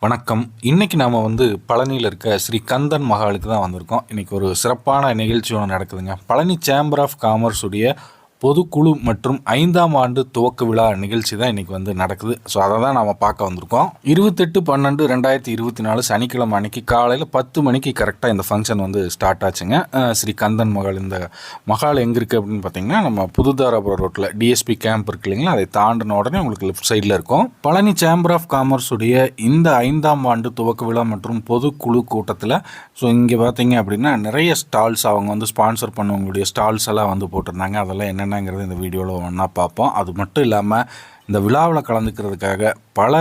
வணக்கம். இன்றைக்கி நாம் வந்து பழனியில் இருக்க ஸ்ரீ கந்தன் மகாலுக்கு தான் வந்திருக்கோம். இன்றைக்கி ஒரு சிறப்பான நிகழ்ச்சி ஒன்று நடக்குதுங்க. பழனி சேம்பர் ஆஃப் காமர்ஸ் உடைய பொதுக்குழு மற்றும் ஐந்தாம் ஆண்டு துவக்க விழா நிகழ்ச்சி தான் இன்றைக்கி வந்து நடக்குது. ஸோ அதை தான் நாம் பார்க்க வந்திருக்கோம். இருபத்தெட்டு பன்னெண்டு ரெண்டாயிரத்தி இருபத்தி நாலு சனிக்கிழமை அன்னைக்கு காலையில் பத்து மணிக்கு கரெக்டாக இந்த ஃபங்க்ஷன் வந்து ஸ்டார்ட் ஆச்சுங்க. ஸ்ரீ கந்தன் மகள் இந்த மகால் எங்கே இருக்குது அப்படின்னு பார்த்தீங்கன்னா நம்ம புதுதாராபுரம் ரோட்டில் டிஎஸ்பி கேம்ப் இருக்கு இல்லைங்களா? அதை தாண்டின உடனே உங்களுக்கு லெஃப்ட் சைடில் இருக்கும். பழனி சேம்பர் ஆஃப் காமர்ஸ் உடைய இந்த ஐந்தாம் ஆண்டு துவக்க விழா மற்றும் பொதுக்குழு கூட்டத்தில் ஸோ இங்கே பார்த்தீங்க அப்படின்னா நிறைய ஸ்டால்ஸ் அவங்க வந்து ஸ்பான்சர் பண்ணவங்களுடைய ஸ்டால்ஸ் எல்லாம் வந்து போட்டிருந்தாங்க. அதெல்லாம் என்னங்கிறது இந்த வீடியோவில் ஒன்றா பார்ப்போம். அது மட்டும் இல்லாமல் இந்த விழாவில் கலந்துக்கிறதுக்காக பல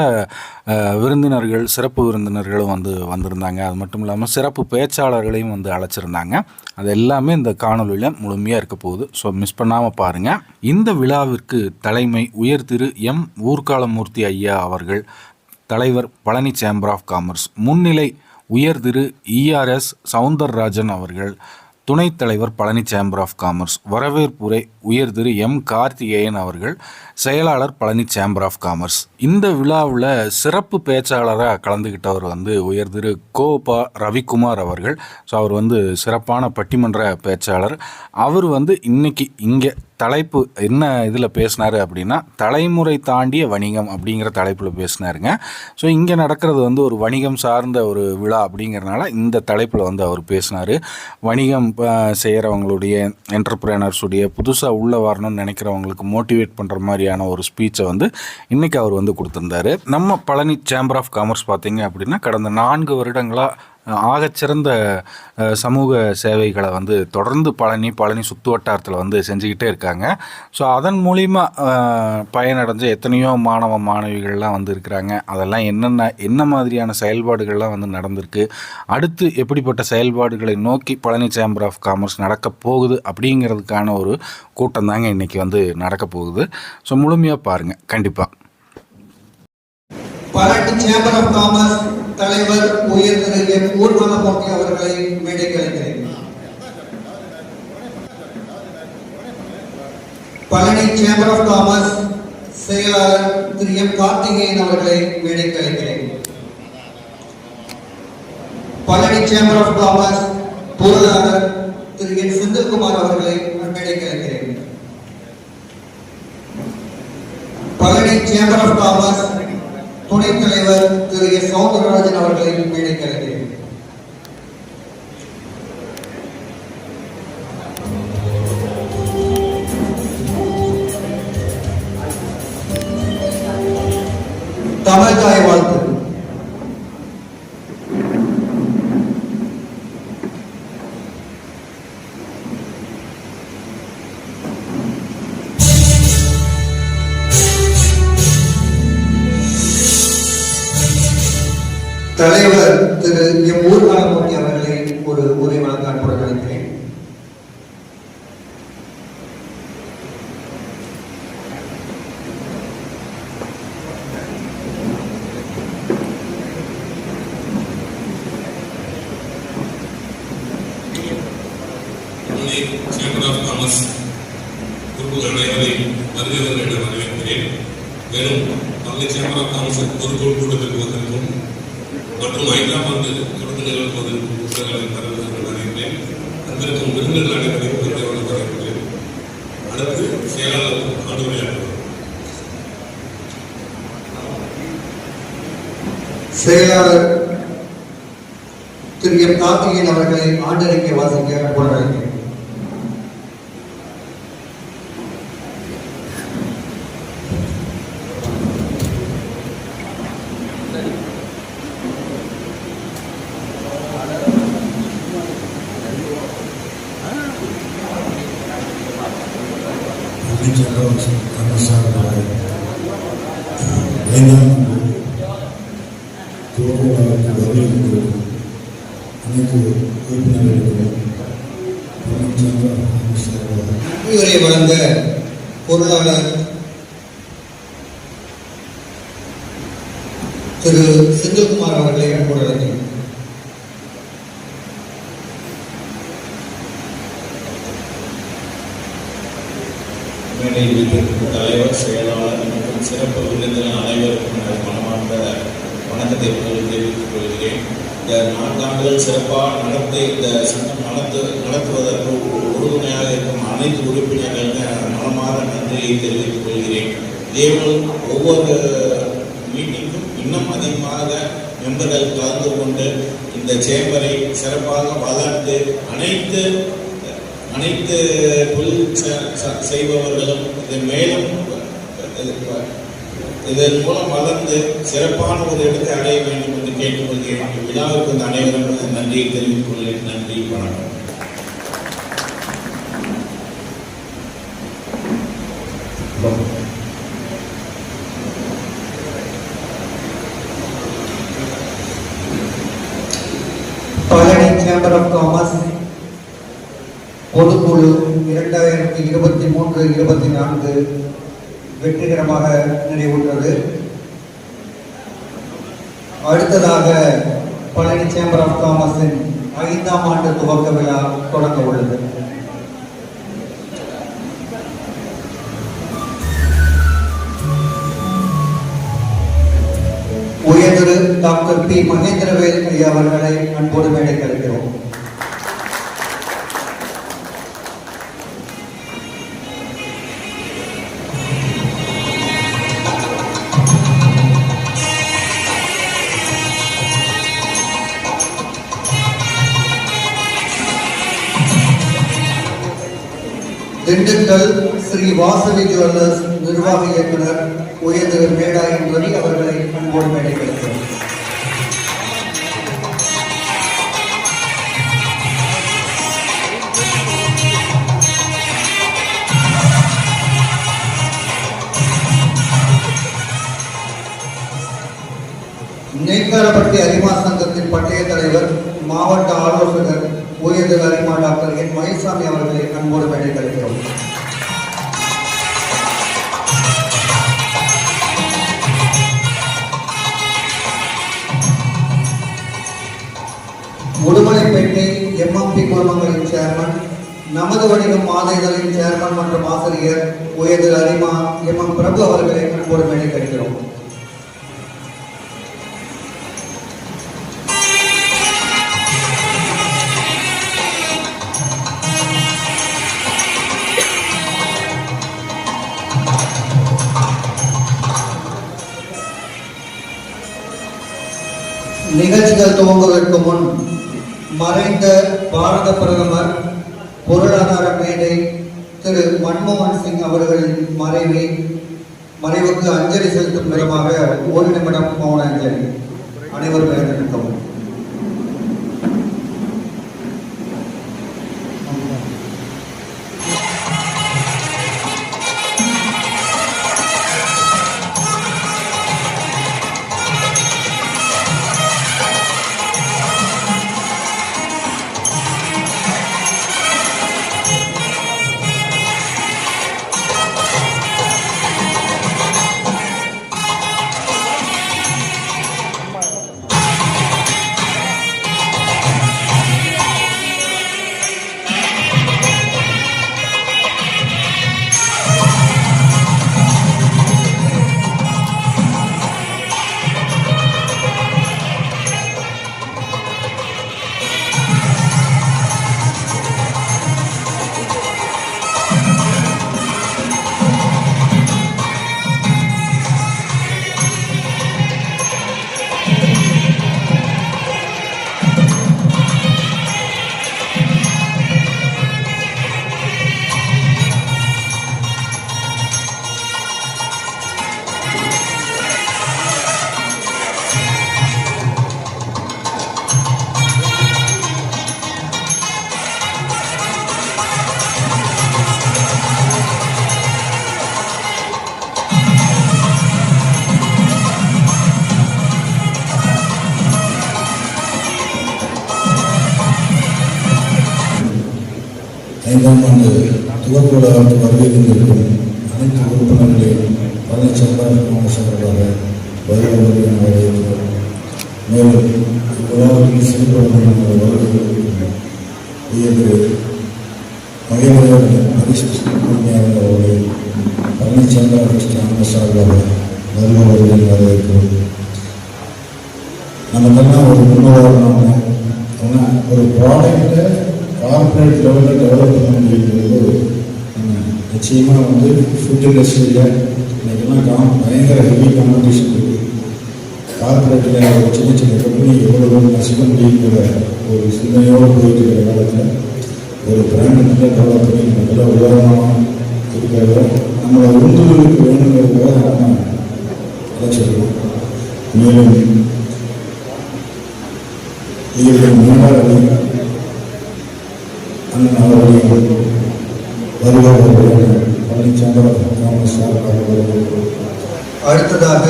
விருந்தினர்கள் சிறப்பு விருந்தினர்களும் வந்து வந்திருந்தாங்க. அது மட்டும் இல்லாமல் சிறப்பு பேச்சாளர்களையும் வந்து அழைச்சிருந்தாங்க. அது எல்லாமே இந்த காணொலியில் முழுமையாக இருக்க போகுது. ஸோ மிஸ் பண்ணாமல் பாருங்கள் இந்த விழாவிற்கு தலைமை உயர் திரு எம். ஊர்காலமூர்த்தி ஐயா அவர்கள் தலைவர் பழனி சேம்பர் ஆஃப் காமர்ஸ் முன்னிலை உயர் திரு இஆர்எஸ் சவுந்தரராஜன் அவர்கள் துணைத் தலைவர் பழனி சேம்பர் ஆஃப் காமர்ஸ் வரவேற்புரை உயர் திரு எம் கார்த்திகேயன் அவர்கள் செயலாளர் பழனி சேம்பர் ஆஃப் காமர்ஸ் இந்த விழாவில் சிறப்பு பேச்சாளராக கலந்துக்கிட்டவர் வந்து உயர் திரு கோபா ரவிக்குமார் அவர்கள். ஸோ அவர் வந்து சிறப்பான பட்டிமன்ற பேச்சாளர். அவர் வந்து இன்னைக்கு இங்கே தலைப்பு என்ன இதில் பேசினார் அப்படின்னா தலைமுறை தாண்டிய வணிகம் அப்படிங்கிற தலைப்பில் பேசினாருங்க. ஸோ இங்கே நடக்கிறது வந்து ஒரு வணிகம் சார்ந்த ஒரு விழா அப்படிங்கிறனால இந்த தலைப்பில் வந்து அவர் பேசினார். வணிகம் செய்கிறவங்களுடைய என்டர்பிரேனர்ஸுடைய புதுசாக உள்ளே வரணும்னு நினைக்கிறவங்களுக்கு மோட்டிவேட் பண்ணுற மாதிரியான ஒரு ஸ்பீச்சை வந்து இன்றைக்கி அவர் வந்து கொடுத்துருந்தாரு. நம்ம பழனி சேம்பர் ஆஃப் காமர்ஸ் பார்த்தீங்க அப்படின்னா கடந்த நான்கு வருடங்களாக ஆகச்சிறந்த சமூக சேவைகளை வந்து தொடர்ந்து பழனி பழனி சுற்று வட்டாரத்தில் வந்து செஞ்சுக்கிட்டே இருக்காங்க. ஸோ அதன் மூலிமா பயனடைஞ்ச எத்தனையோ மாணவ மாணவிகள்லாம் வந்து இருக்கிறாங்க. அதெல்லாம் என்னென்ன என்ன மாதிரியான செயல்பாடுகள்லாம் வந்து நடந்திருக்கு? அடுத்து எப்படிப்பட்ட செயல்பாடுகளை நோக்கி பழனி சேம்பர் ஆஃப் காமர்ஸ் நடக்க போகுது அப்படிங்கிறதுக்கான ஒரு கூட்டம் தாங்க இன்றைக்கி வந்து நடக்க போகுது. ஸோ முழுமையாக பாருங்கள் கண்டிப்பாக பழனி சேம்பர் ஆஃப் காமர்ஸ் தலைவர் உயர் திரு எம் அவர்களை மேடைக்கு அழைக்கிறேன் பழனி சேம்பர் ஆஃப் காமர்ஸ் செயலாளர் திரு எம் கார்த்திகேயன் அவர்களை மேடைக்கு அழைக்கிறேன் பழனி சேம்பர் ஆஃப் காமர்ஸ் பொருளாளர் திரு என் செந்தில்குமார் அவர்களை மேடைக்கு அழைக்கிறேன் பழனி சேம்பர் ஆஃப் காமர்ஸ் துணைத் தலைவர் திரு எஸ் சௌந்தரராஜன் அவர்களை மேடைக்கு மற்றும் ஐந்தாம் ஆண்டு தொடக்க நிகழ்வு புத்தகங்களை தருவதற்கு வரவேற்கிறேன் அங்கிருக்கும் விருந்தினர் அனைவரையும் வருகிறவர்கள் வரவேற்கிறேன். அடுத்து செயலாளர் ஆண்டு செயலாளர் திரு எம் கார்த்திகேயன் அவர்களை ஆண்டறிக்கை வாசிக்க அன்புடன் திரு செந்தில்குமார் அவர்களை அன்புடன் அழைக்கிறேன் தலைவர் செயலாளர் மற்றும் சிறப்பு விருந்தினர் அனைவருக்கும் எனது மனமார்ந்த வணக்கத்தை உங்களுக்கு தெரிவித்துக் கொள்கிறேன். இந்த நான்காண்டுகள் சிறப்பாக நடத்தி இந்த சங்கம் நடத்து நடத்துவதற்கு உறுதுணையாக இருக்கும் அனைத்து உறுப்பினர்களுக்கு மனமாற நன்றியை தெரிவித்துக் கொள்கிறேன். இதேபோல் ஒவ்வொரு மீட்டிங்கும் இன்னும் அதிகமாக மெம்பர்கள் கலந்து கொண்டு இந்த சேம்பரை சிறப்பாக வளர்த்து அனைத்து அனைத்து தொழில் செய்பவர்களும் இதன் மேலும் இதன் மூலம் வளர்ந்து சிறப்பான ஒரு இடத்தை அடைய வேண்டும் என்று கேட்டுக்கொள்கிறேன். விழாவுக்கு அனைவரும் நன்றியை தெரிவித்துக் கொள்கிறேன். நன்றி வணக்கம் பழனி சேம்பர் ஆஃப் காமர்ஸ் பொதுக்குழு இரண்டாயிரத்தி இருபத்தி மூன்று இருபத்தி நான்கு வெற்றிகரமாக நிறைவுற்றது. அடுத்ததாக பழனி சேம்பர் ஆஃப் காமர்ஸின் ஐந்தாம் ஆண்டு துவக்க விழா தொடங்க உள்ளது. உயர்திரு டாக்டர் பி மகேந்திரவேல் ஐயா அவர்களை அன்போடு மேடைக்க திண்டுக்கல் ஸ்ரீ வாசவி ஜுவல்லர்ஸ் நிர்வாக இயக்குனர் உயர்திரு மேடா என்பதை அவர்களை அன்போடு மேடைக்கு அழைக்கிறோம் நெய்க்காரப்பட்டி அரிமா சங்கத்தின் பட்டய தலைவர் மாவட்ட ஆலோசகர் உயர்திரு அரிமா டாக்டர்? என் மயில்சாமி அவர்களை அன்போடு மேடைக்கு அழைக்கிறோம் உடுமலைப்பேட்டை எம்எம்பி குழுமங்களின் சேர்மன் நமது வணிகம் மாத இதழின் சேர்மன் மற்றும் ஆசிரியர் உயர்திரு அரிமா எம் எம் பிரபு அவர்களை அன்போடு மேடைக்கு கழிக்கிறோம் நிகழ்ச்சிகள் துவங்குவதற்கு முன் மறைந்த பாரத பிரதமர் பொருளாதார மேடை திரு மன்மோகன் சிங் அவர்களின் மறைவை மறைவுக்கு அஞ்சலி செலுத்தும் விதமாக ஒரு நிமிடம் மௌன அஞ்சலி அனைவரும் எழுந்திருக்கவும் ஐந்தாம் ஆண்டு துவக்க விழாவுக்கு வருகை தந்திருக்கும் அனைத்து உறுப்பினர்களையும் பழனிச்சந்திரன் மாவட்ட வருகை வரவேற்கிறோம் மேலும் சிறப்பு வருகை உயர்ந்து மகிழ்ச்சியான பரிசு உரிமையாளர் அவர்களை பழனிச்சந்திரன் சார்பாக வருகை வருகை வரவேற்கிறோம் நமக்கெல்லாம் ஒரு முன்னுதாரணம் ஏன்னா ஒரு ப்ராடக்டை கார்பரேட் லெவலில் டெவலப் பண்ண முடியுங்கிறது நம்ம நிச்சயமாக வந்து ஃபுட் இண்டஸ்ட்ரியில் இன்னைக்கெல்லாம் காம் பயங்கர ஹெவி காம்படிஷன் இருக்குது கார்பரேட்டில் ஒரு சின்ன சின்ன கம்பெனி எவ்வளோ தூரம் நசிக்க முடியுங்கிற ஒரு சிந்தனையோடு போயிட்டு காலத்தில் ஒரு பிராண்ட் நல்லா டெவலப் பண்ணி நல்ல உதாரணமாக இருக்கிறத நம்மளை உந்துதலுக்கு வேணுங்கிறதுக்காக நம்ம அழைச்சிருக்கோம் மேலும் இவர்கள் முன்னாள் அண்ணன் அவருடைய வருவார்கள் பழனிச்சந்திரன் காங்கிரஸ் அவர்கள். அடுத்ததாக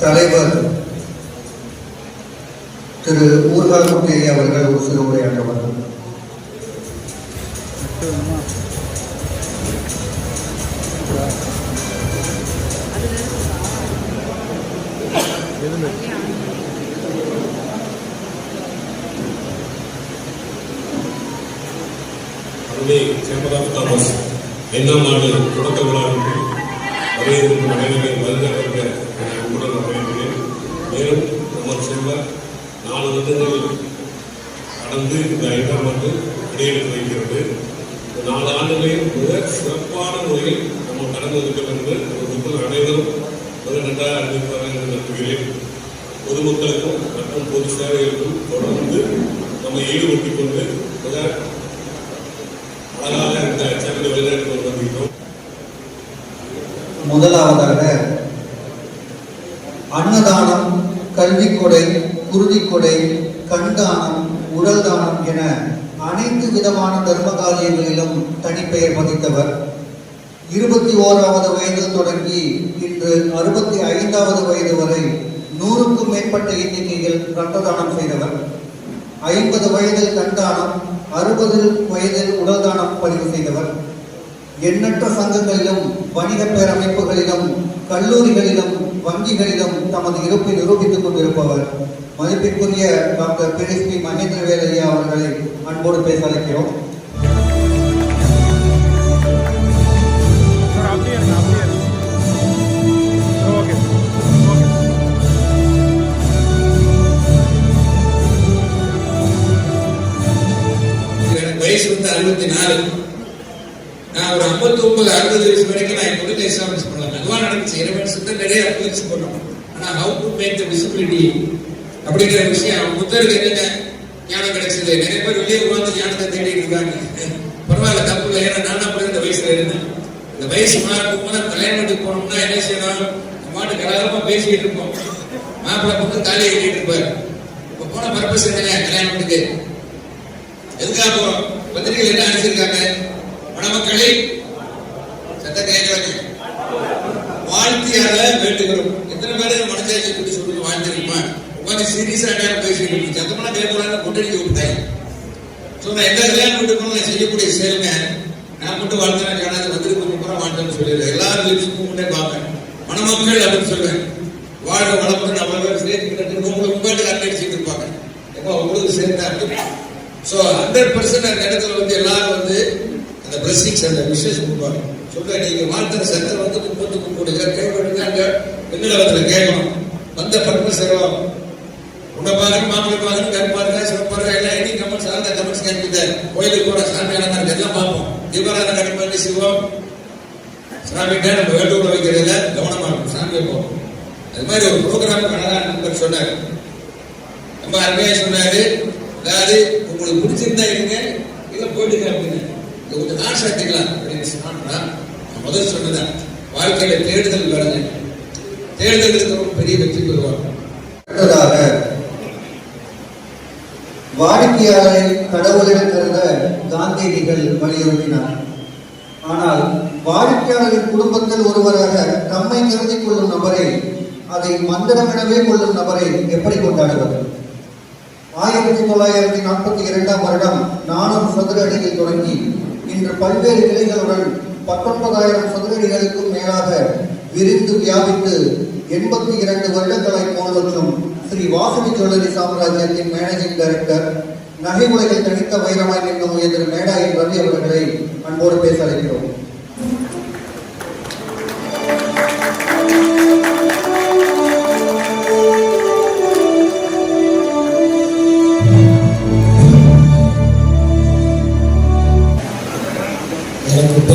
தலைவர் திரு ஊர்கால்குட்டி அவர்கள் ஒரு சிறு உரையாற்றுவார்கள் அருமை சேம்பர் ஆஃப் ஐந்தாம் ஆண்டு தொடக்க விழாவிற்கு வரவேற்கும் அனைவரை மேலும் நம்ம செல்வர் நாலு வருடங்கள் கடந்து இந்த ஐந்தாம் ஆண்டு இடையெடுத்து வைக்கிறது. இந்த நாலு ஆண்டுகளையும் மிக சிறப்பான முறையில் நம்ம கடந்து இருக்க வேண்டும் ஒரு மக்கள் அனைவரும் மிக நன்றாக அறிவிப்பார்கள் என்று நம்புகிறேன் பொதுமக்களுக்கும் மற்றும் பொது சேவைகளுக்கும் தொடர்ந்து நம்ம ஈடுபட்டுக் கொண்டு மிக அழகாக இந்த சேனலை வெளிநாட்டு கொண்டு வந்திருக்கிறோம் முதலாவதாக அன்னதானம் கல்விக்கொடை குருதிக்கொடை கண்தானம் உடல் தானம் என அனைத்து தர்ம காரியங்களிலும் தனிப்பெயர் பதித்தவர். இருபத்தி ஓராவது வயதில் தொடங்கி இன்று அறுபத்தி ஐந்தாவது வயது வரை நூறுக்கும் மேற்பட்ட எண்ணிக்கையில் ரத்ததானம் செய்தவர். ஐம்பது வயதில் கண்தானம் அறுபது வயதில் உடல் தானம் பதிவு செய்தவர். எண்ணற்ற சங்கங்களிலும் வணிக பேரமைப்புகளிலும் கல்லூரிகளிலும் வங்கிகளிலும் தமது இருப்பை நிரூபித்துக் கொண்டிருப்பவர். மதிப்பிற்குரிய டாக்டர் பெரிஸ்பி மகேந்திரவேல் ஐயா அவர்களை அன்போடு பேச அழைக்கிறோம். ஐம்பத்தி ஒன்பது அறுபது வயசு வரைக்கும் நான் என் தொழில் எஸ்டாப்ளிஷ் பண்ணலாம் அதுவா நடந்துச்சு. இறைவன் சுத்த நிறைய அப்ளிக்ஸ் பண்ணோம் ஆனால் how to make the visibility அப்படிங்கிற விஷயம் புத்தருக்கு என்னென்ன ஞானம் கிடைச்சது? நிறைய பேர் வெளியே உட்கார்ந்து ஞானத்தை தேடிட்டு இருக்காங்க. பரவாயில்ல தப்பு இல்லை. ஏன்னா நான் அப்படி இந்த வயசுல இருந்தேன். இந்த வயசு மாறும் போது கல்யாணத்துக்கு போனோம்னா என்ன செய்யணும்? மாட்டு கலாரமா பேசிக்கிட்டு இருப்போம். மாப்பிள்ளை பக்கம் தாலி கட்டிட்டு இருப்பாரு. இப்போ போன பர்பஸ் என்ன கல்யாணத்துக்கு எதுக்காக போறோம்? பத்திரிகையில் என்ன அனுப்பிச்சிருக்காங்க? மணமக்களை சத்த கேட்கறாங்க வாழ்த்தியால வேண்டுகிறோம் எத்தனை பேர் மனசாட்சி கூட்டி சொல்லுங்க வாழ்த்திருக்குமா உட்காந்து சீரியஸா நேரம் பேசிக்கிட்டு இருக்கு சத்தமான கேட்கறாங்க கொண்டடிக்க விட்டாங்க ஸோ நான் எந்த கல்யாணம் கொண்டு போகணும் செய்யக்கூடிய செயலுங்க. நான் மட்டும் வாழ்த்தினா காணாது வந்துருக்கு முப்பரம் வாழ்த்தேன்னு சொல்லிடுறேன். எல்லாரும் லிப்ஸுக்கும் கூட பார்ப்பேன். மணமக்கள் அப்படின்னு சொல்லுவேன் வாழ்க வளமுடன் அவ்வளவு பேர் ஸ்டேஜ் உங்களுக்கு உங்கள்கிட்ட கண்டடிச்சுட்டு இருப்பாங்க. எப்போ உங்களுக்கு சேர்ந்தா அப்படின்னு ஸோ ஹண்ட்ரட் பர்சன்ட் அந்த இடத்துல வந்து எல்லாரும் வந்து அந்த பிளஸிங்ஸ் அந்த விஷஸ் கொடுப்பாங்க. சொல்றேன் நீங்க வாழ்த்துற சத்தம் வந்து முப்பத்துக்கு கூடுங்க கேட்கறது அங்க பின்னலத்தில் கேட்கணும். வந்த பர்பஸ் எல்லாம் உன்னை பாருங்க மாப்பிள்ளை பாருங்க கண் எல்லாம் எண்ணி கமெண்ட்ஸ் சார்ந்த கமெண்ட்ஸ் கேட்குது கோயிலுக்கு போன சாமி அலங்காரம் எல்லாம் பார்ப்போம். தீபாராதனை கண்டிப்பாக சிவம் சாமிகிட்ட நம்ம வேண்டுகோள் வைக்கிறதுல கவனமா இருக்கும் சாமி வைப்போம் அது மாதிரி ஒரு ப்ரோக்ராம் அழகா நண்பர் சொன்னார். ரொம்ப அருமையா சொன்னாரு. அதாவது உங்களுக்கு பிடிச்சிருந்தா இருங்க இல்லை போயிட்டு அப்படின்னு. இது கொஞ்சம் காசு எடுத்துக்கலாம் அப்படின்னு சொன்னா முதல் சொன்னதா? வாழ்க்கையில தேடுதல் வேணுங்க. தேடுதல் இருக்கிறவங்க பெரிய வெற்றி பெறுவாங்க அடுத்ததாக வாடிக்கையாளரை கடவுளிடம் கருத காந்தியடிகள் வலியுறுத்தினார். ஆனால் வாடிக்கையாளரின் குடும்பத்தில் ஒருவராக தம்மை கருதி கொள்ளும் நபரை அதை மந்திரமெனவே கொள்ளும் நபரை எப்படி கொண்டாடுவது? ஆயிரத்தி தொள்ளாயிரத்தி நாற்பத்தி இரண்டாம் வருடம் நானூறு சதுர அடியில் தொடங்கி இன்று பல்வேறு கிளைகளுடன் பத்தொன்பதாயிரம் சதுரடிகளுக்கும் மேலாக விரிந்து வியாபித்து எண்பத்தி இரண்டு வருடங்களை போன்றற்றும் ஸ்ரீ வாசவி ஜுவல்லரி சாம்ராஜ்யத்தின் மேனேஜிங் டைரக்டர் நகை உலகில் தனித்த வைரமாய் என்ற மேடாயின் ரவி அவர்களை அன்போடு பேச அழைக்கிறோம்.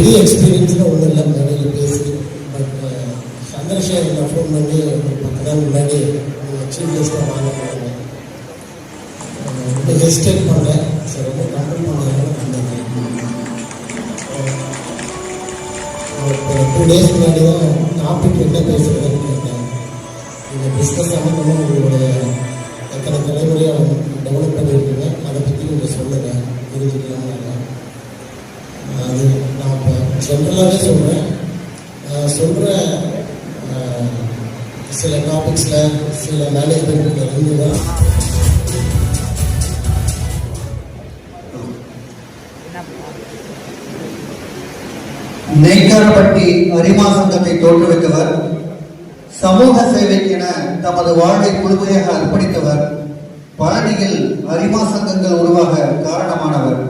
பெரிய எக்ஸ்பீரியன்ஸ்லாம் ஒன்றும் அரிமா சங்கத்தை தோற்றுவித்தவர். சமூக சேவைக்கென தமது வாழ்வை முழுமையாக அர்ப்பணித்தவர். பழனியில் அரிமா சங்கங்கள் உருவாக காரணமானவர்.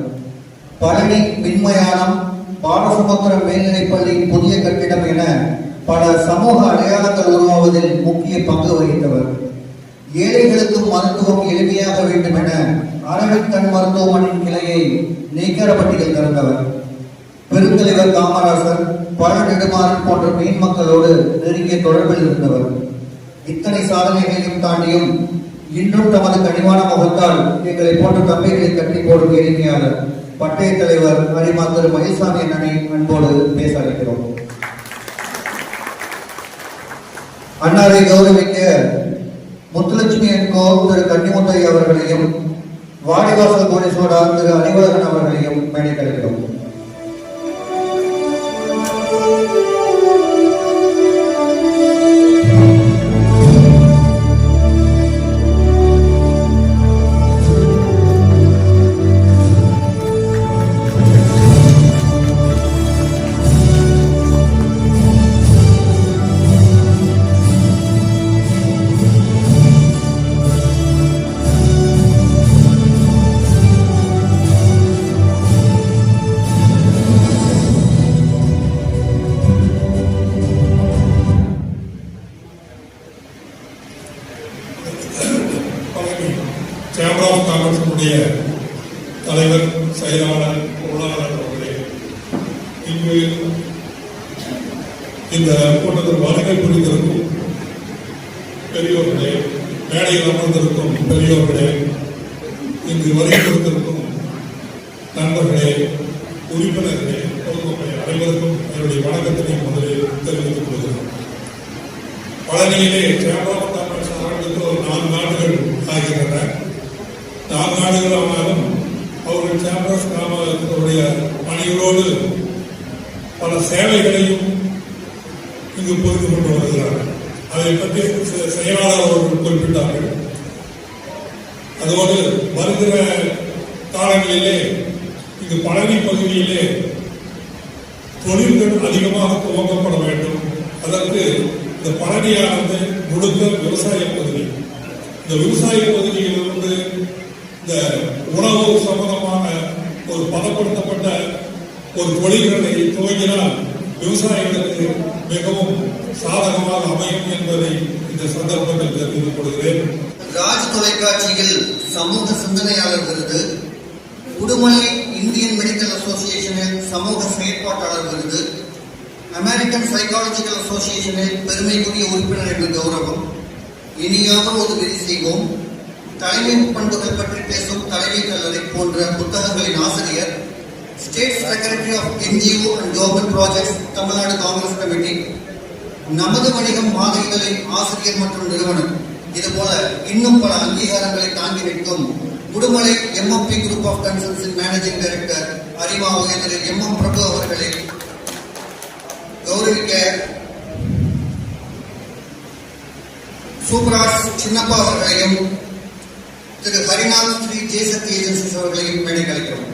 பழனி மின்மயானம் பாலசமுத்திரம் மேல்நிலைப்பள்ளி புதிய கட்டிடம் என பல சமூக அடையாளங்கள் உருவாவதில் முக்கிய பங்கு வகித்தவர். ஏழைகளுக்கும் மருத்துவம் எளிமையாக வேண்டும் என அரவிந்த் கண் மருத்துவமனையின் கிளையை நெய்க்காரப்பட்டியில் திறந்தவர். பெருந்தலைவர் காமராசர் பழநெடுமாறன் போன்ற மீன் மக்களோடு நெருங்கிய தொடர்பில் இருந்தவர். இத்தனை சாதனைகளையும் தாண்டியும் இன்றும் தமது கனிவான முகத்தால் எங்களை போன்ற தம்பிகளை கட்டி போடும் எளிமையாளர் பட்டய தலைவர் அரிமா திரு மயில்சாமி அண்ணனை அன்போடு பேச அழைக்கிறோம். அன்னாரை கௌரவிக்க முத்துலட்சுமி என்கோ திரு கன்னிமுத்தை அவர்களையும் வாடிவாசல் கோடீஸ்வரா திரு அறிவழகன் அவர்களையும் மேடை அனைவருக்கும் நண்பர்களே உறுப்பினர்களே பொதுமக்களே அனைவருக்கும் என்னுடைய வணக்கத்தினை முதலில் தெரிவித்துக் கொள்கிறேன். பழனியிலே சேம்பர் ஆஃப் ஒரு நான்கு நாடுகள் ஆகின்றன. நான்கு நாடுகள் ஆனாலும் அவர்கள் சேம்பரஸ் கிராமத்தினுடைய பணிகளோடு பல சேவைகளையும் இங்கு பொறுத்து கொண்டு வருகிறார்கள். அதை பற்றி செ- செயலாளர் அவர்கள் குறிப்பிட்டார்கள். அதோடு வருகிற காலங்களிலே இங்கு பழனி பகுதியிலே தொழில்கள் அதிகமாக துவங்கப்பட வேண்டும். அதற்கு இந்த பழனியானது முழுக்க விவசாய பகுதி. இந்த விவசாய பகுதியிலிருந்து இந்த உணவு சம்பந்தமான ஒரு பதப்படுத்தப்பட்ட ஒரு தொழில்களை துவங்கினால் விவசாயிகளுக்கு மிகவும் சாதகமாக அமையும் என்பதை இந்த சந்தர்ப்பத்தில் தெரிவித்துக் கொள்கிறேன் ராஜ் தொலைக்காட்சியில் சமூக சிந்தனையாளர் விருது உடுமலை இந்தியன் மெடிக்கல் அசோசியேஷனில் சமூக செயற்பாட்டாளர் விருது அமெரிக்கன் சைக்காலஜிக்கல் அசோசியேஷனில் பெருமைக்குரிய உறுப்பினர் என்ற கௌரவம். இனியாமல் ஒரு விதி செய்வோம். தலைமை பண்புகள் பற்றி பேசும் தலைமை கல்லறை போன்ற புத்தகங்களின் ஆசிரியர் state secretary of NGO and government projects Tamil Nadu Congress committee நமது வணிகம் மாத ஆசிரியர் மற்றும் நிறுவனர் இதுபோல இன்னும் பல அங்கீகாரங்களை தாங்கி நிற்கும் Udumalai MMP group of consultancy managing director அரிமா உயர்திரு எம் எம் பிரபு அவர்களை கௌரவிக்க சூப்ராஜ் சின்னப்பா அவர்களையும் திரு ஹரிநாத் ஸ்ரீ ஜேசக்தி ஏஜென்சிஸ் அவர்களையும் மேடை கழிக்கிறோம்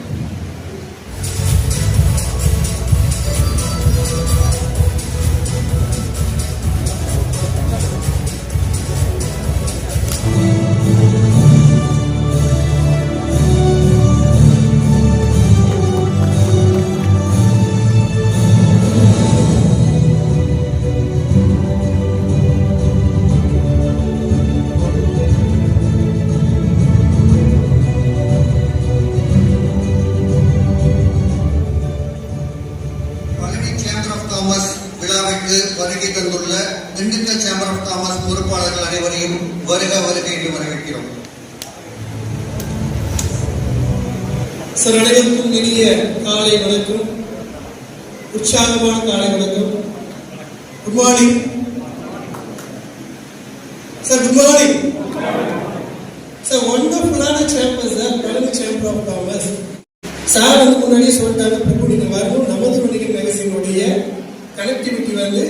கனெக்டிவிட்டி வந்து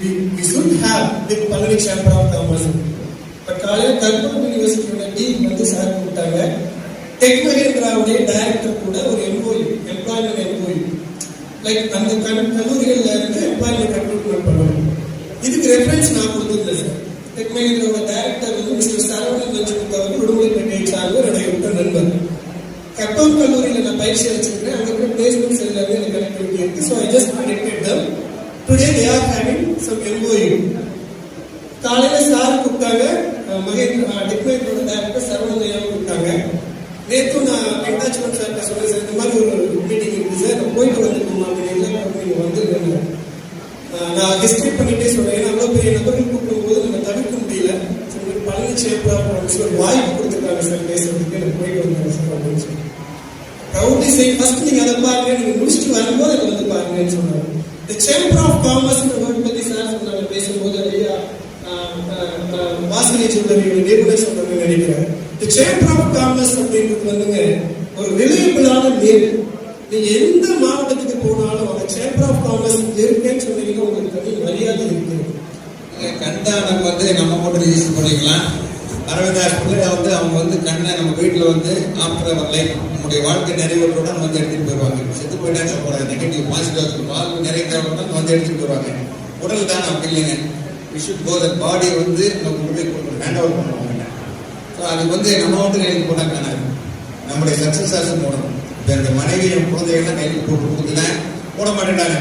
we should have with Palani chamber of commerce but காலையில் கல்புரம் யூனிவர்சிட்டியோட வந்து சார் கூப்பிட்டாங்க. டெக் டைரக்டர் கூட ஒரு எம்ஓயு எம்ப்ளாய்மெண்ட் எம்ஓயு லைக் அந்த கல்லூரிகள்ல இருந்து எம்ப்ளாய்மெண்ட் ரெக்ரூட்மெண்ட் பண்ணணும் இதுக்கு ரெஃபரன்ஸ் நான் கொடுத்துருந்தேன் சார் டைரக்டர் வந்து மிஸ்டர் சரவணன் வச்சுருந்தா வந்து உடுமலைப்பேட்டை சார்ந்து என்னுடைய உற்ற நண்பர். கட்டோம் கல்லூரியில் நான் பயிற்சி அளிச்சிருக்கிறேன். அங்கே இருக்கிற பிளேஸ்மெண்ட் செல்ல எனக்கு கனெக்டிவிட்டி இருக்கு. So I just connected them today they are having some MOU காலையில சார் கூப்பிட்டாங்க. மகேந்திர டிக்மேட்டோட டேரக்டர் சர்வோதயம் கூப்பிட்டாங்க. நேற்று நான் வெங்கடாச்சலம் சார் சொன்னேன் சார் இந்த மாதிரி ஒரு மீட்டிங் இருக்கு சார். நான் போயிட்டு வந்துருக்கோமா அப்படின்னு நீங்க வந்துருக்கேன் நான் டிஸ்கிரைப் பண்ணிட்டே சொல்றேன் ஏன்னா அவ்வளோ பெரிய நபர்கள் கூப்பிடும்போது நம்ம தவிர்க்க முடியல. சார் இந்த மாதிரி ஒரு வாய்ப்பு கொடுத்துருக்காங்க சார் பேசுறதுக்கு. எனக்கு போயிட்டு வந்தேன் சார் அப்படின்னு சொல்லி. ப்ரௌட்லி சே ஃபர்ஸ்ட் நீங்க அதை பாருங்க. நீங்க முடிச்சுட்டு வரும்போது அதை வந்து பாருங்கன்னு சொன்னாங்க இந்த சேம்பர் ஆஃப் காமர்ஸ் வேர்ட் பத்தி சார் சொன்னாங்க பேசும்போது ஐயா வாசனை சொல்றவங்க நிபுணர் சொல்றவங்க நினைக்கிறேன் இந்த சேம்பர் ஆஃப் காமர்ஸ் அப்படின்றது வந்துங்க ஒரு ரிலையபிளான நேர் நீங்க எந்த மாவட்டத்துக்கு போனாலும் அந்த சேம்பர் ஆஃப் காமர்ஸ் இருக்குன்னு சொன்னீங்கன்னா உங்களுக்கு தனி மரியாதை இருக்கு நம்ம வந்து நம்ம போட்டு ரிஜிஸ்டர் பண்ணிக்கலாம். அரவிந்த் ஹாஸ்பிட்டல் வந்து அவங்க வந்து கண்ணை நம்ம வீட்டில் வந்து ஆஃப்டர் அவர் லைஃப் நம்முடைய வாழ்க்கை நிறைவேற்றோட நம்ம வந்து எடுத்துகிட்டு போயிடுவாங்க. செத்து போயிட்டாங்க போகிறாங்க நெகட்டிவ் பாசிட்டிவ் வாழ்க்கை நிறைய தேவைப்பட்டா வந்து எடுத்துட்டு போயிடுவாங்க. உடல் தான் அப்படி இல்லைங்க. விஷுட் போத பாடி வந்து நம்ம கொண்டு போய் கொடுக்கணும் ஹேண்ட் ஓவர் பண்ணுவாங்க ஸோ அது வந்து நம்ம வந்து கையில் போட்டால் காணாது. நம்முடைய சக்ஸஸ் போடணும். இப்போ இந்த மனைவி குழந்தைகள்லாம் கையில் போட்டு கொடுக்கல. போட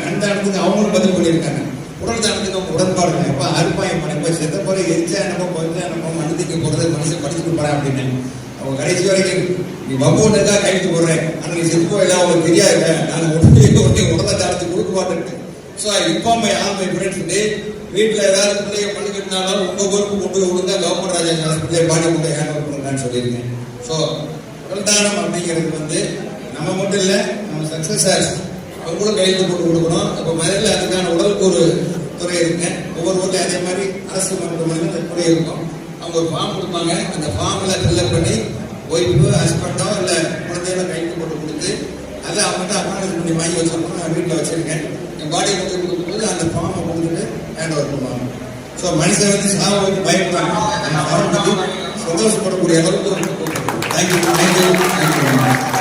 அந்த இடத்துல அவங்களும் பதில் பண்ணியிருக்காங்க உடல் தானத்துக்கு அவங்க உடன்பாடு எப்போ அறுப்பாயம் பண்ண செத்த போல எரிச்சா என்னமோ கொஞ்சம் என்னப்போ மனதுக்கு போகிறது மனுஷன் படிச்சுட்டு போறேன் அப்படின்னு. அவங்க கடைசி வரைக்கும் நீ பம்புனுக்கா கைட்டு போடுறேன் ஆனால் நீ செத்து போயிடலாம் அவங்களுக்கு தெரியாது நான் உடனே உடனே உடல் தானத்துக்கு கொடுக்க மாட்டேன் ஸோ இப்போ மை ஆல் மை ஃப்ரெண்ட்ஸ் வீட்டில் ஏதாவது பிள்ளைய பண்ணி கட்டினாலும் உங்கள் பொறுப்பு கொண்டு போய் கொடுத்தா கவர்மெண்ட் ராஜா பிள்ளைய பாடி கொண்டு ஹேண்ட் ஓவர் பண்ணுறான்னு சொல்லியிருக்கேன். ஸோ உடல் தானம் அப்படிங்கிறது வந்து நம்ம மட்டும் இல்லை நம்ம சக்ஸஸ் அவங்களும் கையெழுத்து போட்டு கொடுக்கணும். இப்போ மதுரையில் அதுக்கான உடலுக்கு ஒரு துறை இருக்கு. ஒவ்வொரு ஊர்லையும் அதே மாதிரி அரசு மருத்துவமனையில் அந்த துறை இருக்கும். அவங்க ஒரு ஃபார்ம் கொடுப்பாங்க. அந்த ஃபார்மில் ஃபில்அப் பண்ணி ஒய்ஃபு ஹஸ்பண்டோ இல்லை குழந்தைகளை கையெழுத்து போட்டு கொடுத்து அதை அவங்ககிட்ட அப்பாயின்மெண்ட் பண்ணி வாங்கி வச்சிருக்கோம் நான் வீட்டில் வச்சிருக்கேன். என் பாடி வந்து கொடுக்கும்போது அந்த ஃபார்மை கொடுத்துட்டு ஹேண்ட் ஓவர் பண்ணுவாங்க. ஸோ மனுஷன் வந்து சாவுக்கு பயப்படுறாங்க. சந்தோஷப்படக்கூடிய அளவுக்கு தேங்க்யூ தேங்க்யூ தேங்க்யூ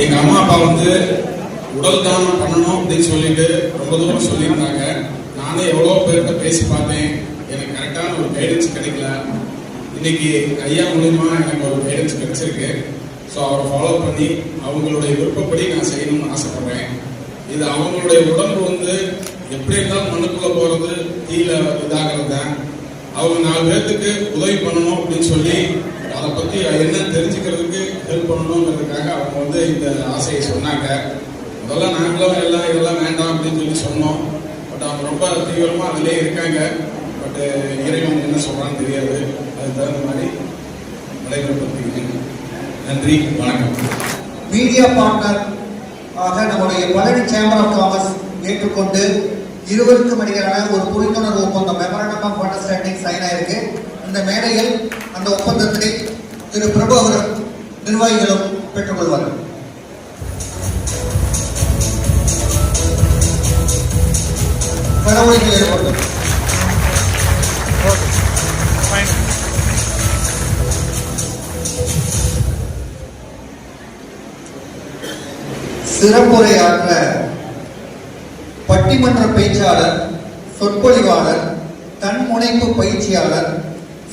எங்க அம்மா அப்பா வந்து உடல் தானம் பண்ணணும் அப்படின்னு சொல்லிட்டு ரொம்ப தூரம் சொல்லியிருந்தாங்க. நானே எவ்வளோ பேர்கிட்ட பேசி பார்த்தேன். எனக்கு கரெக்டான ஒரு கைடன்ஸ் கிடைக்கல. இன்னைக்கு ஐயா மூலியமா எனக்கு ஒரு கைடன்ஸ் கிடைச்சிருக்கு. ஸோ அவரை ஃபாலோ பண்ணி அவங்களுடைய விருப்பப்படி நான் செய்யணும்னு ஆசைப்படுறேன். இது அவங்களுடைய உடம்பு வந்து எப்படி இருந்தாலும் மண்ணுக்குள்ள போறது தீயில இதாகிறது தான் அவங்க நாலு பேர்த்துக்கு உதவி பண்ணணும் அப்படின்னு சொல்லி பற்றி பத்தி என்ன தெரிஞ்சுக்கிறதுக்கு ஹெல்ப் பண்ணணுங்கிறதுக்காக அவங்க வந்து இந்த ஆசையை சொன்னாங்க. முதல்ல நாங்களும் எல்லாம் இதெல்லாம் வேண்டாம் அப்படின்னு சொல்லி சொன்னோம். பட் அவங்க ரொம்ப தீவிரமாக அதிலே இருக்காங்க. பட்டு இறைவன் என்ன சொல்றான்னு தெரியாது. அதுக்கு தகுந்த மாதிரி நடைபெறப்படுத்திக்கிறேன் நன்றி வணக்கம். மீடியா பார்ட்னர் ஆக நம்முடைய பழனி சேம்பர் ஆஃப் காமர்ஸ் ஏற்றுக்கொண்டு இருவருக்கும் இடையிலான ஒரு புரிந்துணர்வு ஒப்பந்தம் மெமரண்டம் ஆஃப் அண்டர்ஸ்டாண்டிங் சைன் ஆயிருக்கு. இந்த மேடையில் அந்த ஒப்பந்தத்தை திரு பிரபு அவரும் நிர்வாகிகளும் பெற்றுக்கொள்வார்கள். கரவொலிகள் ஏற்படும் ஓகே சிறப்புரையாற்ற பட்டிமன்ற பேச்சாளர் சொற்பொழிவாளர் தன்முனைப்பு பயிற்சியாளர்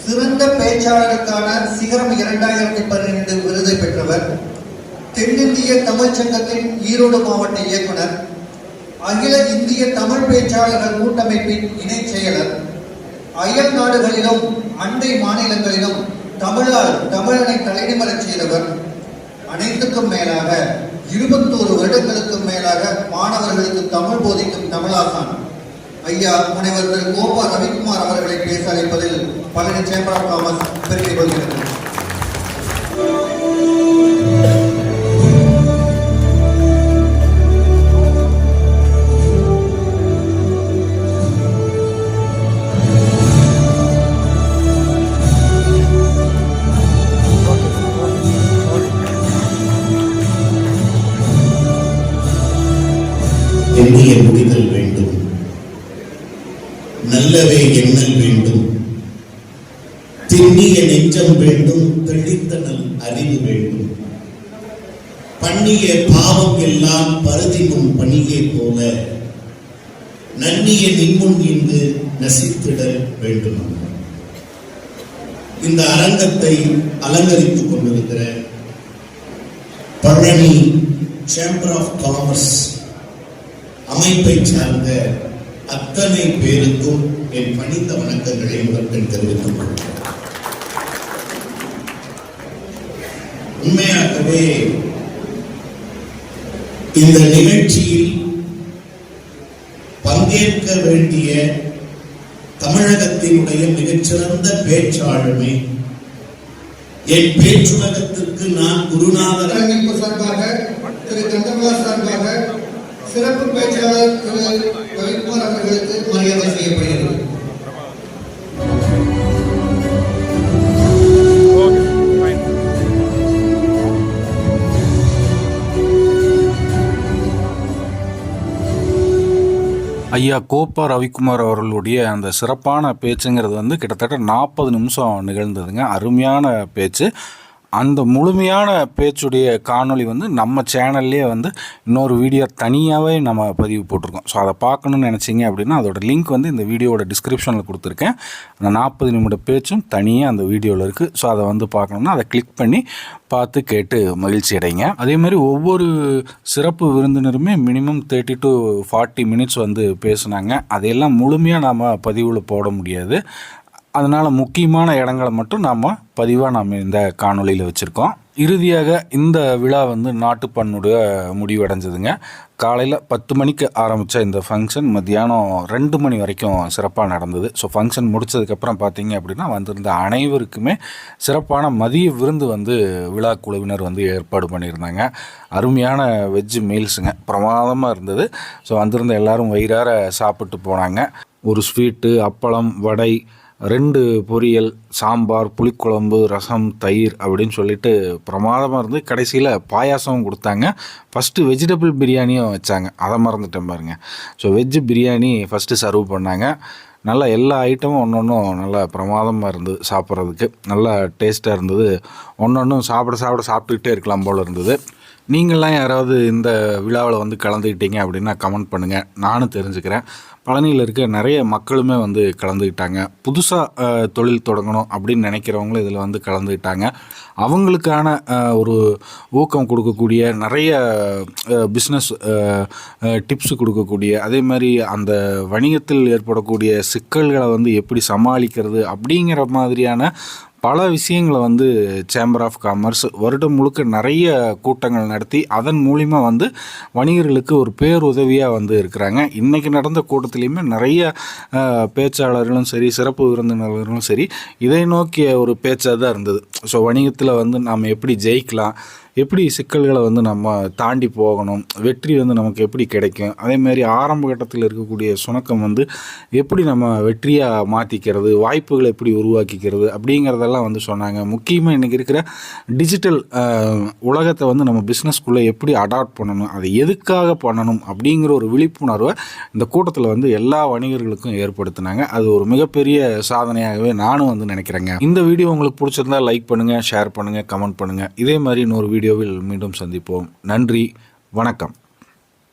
சிறந்த பேச்சாளருக்கான சிகரம் இரண்டாயிரத்தி பன்னிரெண்டு விருதை பெற்றவர் தென்னிந்திய தமிழ்ச்சங்கத்தின் ஈரோடு மாவட்ட இயக்குனர் அகில இந்திய தமிழ் பேச்சாளர்கள் கூட்டமைப்பின் இணைச் செயலர் அயல் நாடுகளிலும் அண்டை மாநிலங்களிலும் தமிழால் தமிழனை தலைநிமரச் செய்தவர் அனைத்துக்கும் மேலாக இருபத்தோரு வருடங்களுக்கும் மேலாக மாணவர்களுக்கு தமிழ் போதிக்கும் தமிழாசான். ஐயா முனைவர் திரு கோபா ரவிக்குமார் அவர்களை பேச அழைப்பதில் பழனி சேம்பர் ஆஃப் காமர்ஸ் பெருமை கொள்கிறது. திண்ணிய நெஞ்சம் வேண்டும் தெளித்தனல் அறிவு வேண்டும். பண்ணிய பாவம் எல்லாம் பருதினும் பணியே போல நன்னிய நின்முன் இன்று நசித்திட வேண்டும். இந்த அரங்கத்தை அலங்கரித்துக் கொண்டிருக்கிற பழனி சேம்பர் ஆஃப் காமர்ஸ் அமைப்பை சார்ந்த அத்தனை பேருக்கும் என் பணித்த வணக்கங்களை முதற்கண் தெரிவித்துக் கொள்கிறேன். உண்மையாகவே இந்த நிகழ்ச்சியில் பங்கேற்க வேண்டிய தமிழகத்தினுடைய மிகச்சிறந்த பேச்சாளுமை என் பேச்சுலகத்திற்கு நான் குருநாதர். சார்பாக திரு கந்தகுமார் சார்பாக சிறப்பு பேச்சாளர் திரு ரவிக்குமார் அவர்களுக்கு மரியாதை செய்யப்படுகிறது. ஐயா கோப்பா ரவிக்குமார் அவர்களுடைய அந்த சிறப்பான பேச்சுங்கிறது வந்து கிட்டத்தட்ட நாற்பது நிமிஷம் நிகழ்ந்ததுங்க. அருமையான பேச்சு. அந்த முழுமையான பேச்சுடைய காணொளி வந்து நம்ம சேனல்லே வந்து இன்னொரு வீடியோ தனியாகவே நம்ம பதிவு போட்டிருக்கோம். ஸோ அதை பார்க்கணுன்னு நினச்சிங்க அப்படின்னா அதோட லிங்க் வந்து இந்த வீடியோவோட டிஸ்கிரிப்ஷனில் கொடுத்துருக்கேன். அந்த நாற்பது நிமிட பேச்சும் தனியாக அந்த வீடியோவில் இருக்குது ஸோ அதை வந்து பார்க்கணுன்னா அதை கிளிக் பண்ணி பார்த்து கேட்டு மகிழ்ச்சி அடைங்க. அதே மாதிரி ஒவ்வொரு சிறப்பு விருந்தினருமே minimum thirty to forty minutes வந்து பேசுனாங்க. அதையெல்லாம் முழுமையாக நாம் பதிவில் போட முடியாது. அதனால் முக்கியமான இடங்களை மட்டும் நாம் பதிவாக நாம் இந்த காணொளியில் வச்சுருக்கோம். இறுதியாக இந்த விழா வந்து நாட்டுப்பண்ணுடைய முடிவடைஞ்சதுங்க. காலையில் பத்து மணிக்கு ஆரம்பித்த இந்த ஃபங்க்ஷன் மத்தியானம் ரெண்டு மணி வரைக்கும் சிறப்பாக நடந்தது. ஸோ ஃபங்க்ஷன் முடிச்சதுக்கப்புறம் பார்த்தீங்க அப்படின்னா வந்திருந்த அனைவருக்குமே சிறப்பான மதிய விருந்து வந்து விழா குழுவினர் வந்து ஏற்பாடு பண்ணியிருந்தாங்க. அருமையான வெஜ் மீல்ஸுங்க பிரமாதமாக இருந்தது. ஸோ வந்திருந்த எல்லாரும் வயிறார சாப்பிட்டு போனாங்க. ஒரு ஸ்வீட்டு அப்பளம் வடை ரெண்டு பொரியல் சாம்பார் புளிக்குழம்பு ரசம் தயிர் அப்படின்னு சொல்லிட்டு பிரமாதமாக இருந்து கடைசியில் பாயாசமும் கொடுத்தாங்க. ஃபஸ்ட்டு வெஜிடபிள் பிரியாணியும் வச்சாங்க. அதை மறந்துட்டேன் பாருங்க. So veg biryani first serve பண்ணாங்க. நல்லா எல்லா ஐட்டமும் ஒன்று ஒன்றும் நல்லா பிரமாதமாக இருந்தது சாப்பிட்றதுக்கு நல்லா டேஸ்ட்டாக இருந்தது. ஒன்று ஒன்றும் சாப்பிட சாப்பிட சாப்பிட்டுக்கிட்டே இருக்கலாம் போல் இருந்தது. நீங்களாம் யாராவது இந்த விழாவில் வந்து கலந்துக்கிட்டீங்க அப்படின்னா கமெண்ட் பண்ணுங்கள் நானும் தெரிஞ்சுக்கிறேன். பழனியில் இருக்க நிறைய மக்களுமே வந்து கலந்துக்கிட்டாங்க. புதுசாக தொழில் தொடங்கணும் அப்படின்னு நினைக்கிறவங்களும் இதில் வந்து கலந்துக்கிட்டாங்க. அவங்களுக்கான ஒரு ஊக்கம் கொடுக்கக்கூடிய நிறைய பிஸ்னஸ் டிப்ஸ் கொடுக்கக்கூடிய அதே மாதிரி அந்த வணிகத்தில் ஏற்படக்கூடிய சிக்கல்களை வந்து எப்படி சமாளிக்கிறது அப்படிங்கிற மாதிரியான பல விஷயங்களை வந்து சேம்பர் ஆஃப் காமர்ஸ் வருடம் முழுக்க நிறைய கூட்டங்கள் நடத்தி அதன் மூலிமா வந்து வணிகர்களுக்கு ஒரு பேருதவியாக வந்து இருக்கிறாங்க. இன்றைக்கி நடந்த கூட்டத்துலேயுமே நிறைய பேச்சாளர்களும் சரி சிறப்பு விருந்தினர்களும் சரி இதை நோக்கிய ஒரு பேச்சாக தான் இருந்தது. ஸோ வணிகத்தில் வந்து நாம் எப்படி ஜெயிக்கலாம்? எப்படி சிக்கல்களை வந்து நம்ம தாண்டி போகணும்? வெற்றி வந்து நமக்கு எப்படி கிடைக்கும்? அதே மாதிரி ஆரம்ப கட்டத்தில் இருக்கக்கூடிய சுணக்கம் வந்து எப்படி நம்ம வெற்றியாக மாற்றிக்கிறது வாய்ப்புகளை எப்படி உருவாக்கிக்கிறது? அப்படிங்கிறதெல்லாம் வந்து சொன்னாங்க. முக்கியமாக இன்றைக்கி இருக்கிற டிஜிட்டல் உலகத்தை வந்து நம்ம பிஸ்னஸ்க்குள்ளே எப்படி அடாப்ட் பண்ணணும்? அதை எதுக்காக பண்ணணும்? அப்படிங்கிற ஒரு விழிப்புணர்வை இந்த கூட்டத்தில் வந்து எல்லா வணிகர்களுக்கும் ஏற்படுத்தினாங்க. அது ஒரு மிகப்பெரிய சாதனையாகவே நானும் வந்து நினைக்கிறேங்க. இந்த வீடியோ உங்களுக்கு பிடிச்சிருந்தா லைக் பண்ணுங்கள் ஷேர் பண்ணுங்கள் கமெண்ட் பண்ணுங்கள் இதே மாதிரி இன்னொரு வீடியோவில் மீண்டும் சந்திப்போம். நன்றி. வணக்கம்.